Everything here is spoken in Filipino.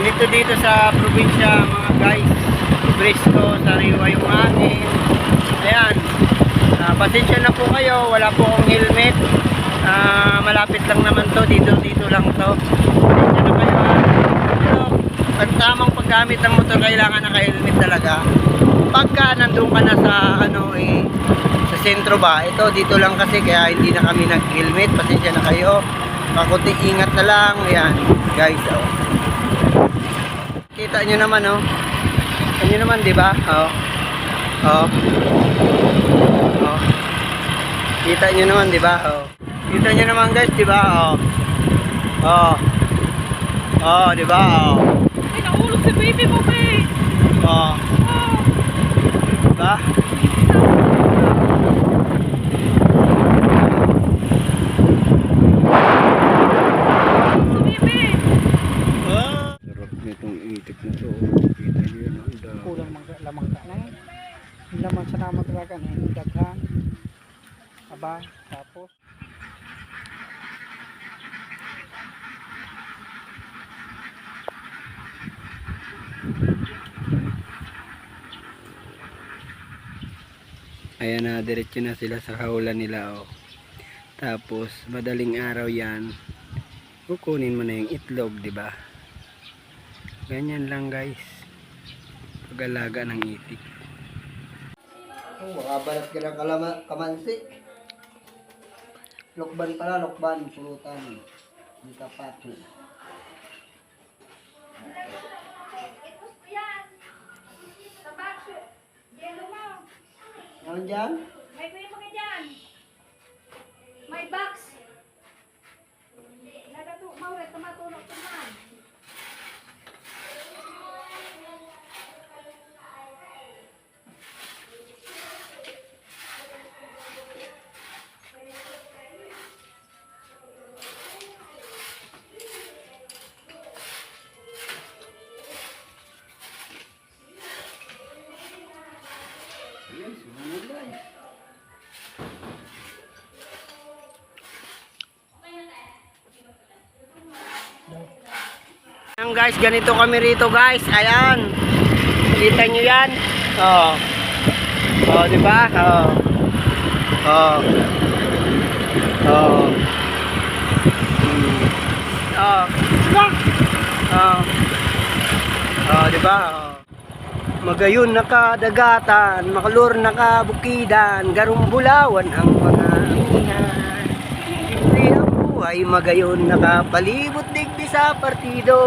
Ganito dito sa probinsya mga guys. Presko, sariwa yung hangin. Ayan. Ah, pasensya na po kayo, wala po akong helmet. Ah, malapit lang naman to, dito dito lang to. Pasensya na kayo ha. Pero ang tamang paggamit ng motor kailangan naka-helmet talaga. Pagka nandun ka na sa ano eh sa sentro ba, ito dito lang kasi kaya hindi na kami nag-helmet. Pasensya na kayo. Pakunti ingat na lang. Ayan, guys. Oh. Kita nyo naman, oh. Nyo naman, di ba? Oh. Oh. Oh. Kita nyo naman, di ba? Oh. Kita nyo naman, guys, di ba? Oh. Oh. Oh, di ba? Oh. Ay, nahulog si baby mo, babe. Oh. Oh, Di ba? si baby. Oh. Nitong itik na to. Kita nyo yan, ang dami. kulang mang lamang ka na eh. Hindi naman sa naman talaga na yung daghan. Aba, tapos. Ayan na, diretso na sila sa haulan nila, oh. Tapos, madaling araw yan. Kukunin mo na yung itlog, di ba? Ganyan lang, guys. Pag-alaga ng itik. Oh, makabalat ka ng kalama, kamansi. Lokban pala, lokban, pulutan. Di kapato. Ano dyan? May kuya mga dyan. May box. Ayan, guys. Ayan guys, ganito kami rito guys. Ayan. Kita nyo yan? Oh. Oh, di ba? Oh. Oh. Oh. Hmm. Oh. Oh. Oh, di ba? Oh. Magayon nakadagatan, makalur nakabukidan, garumbulawan ang mga anihan. Hindi ang buhay magayon nakapalibot digdi sa partido.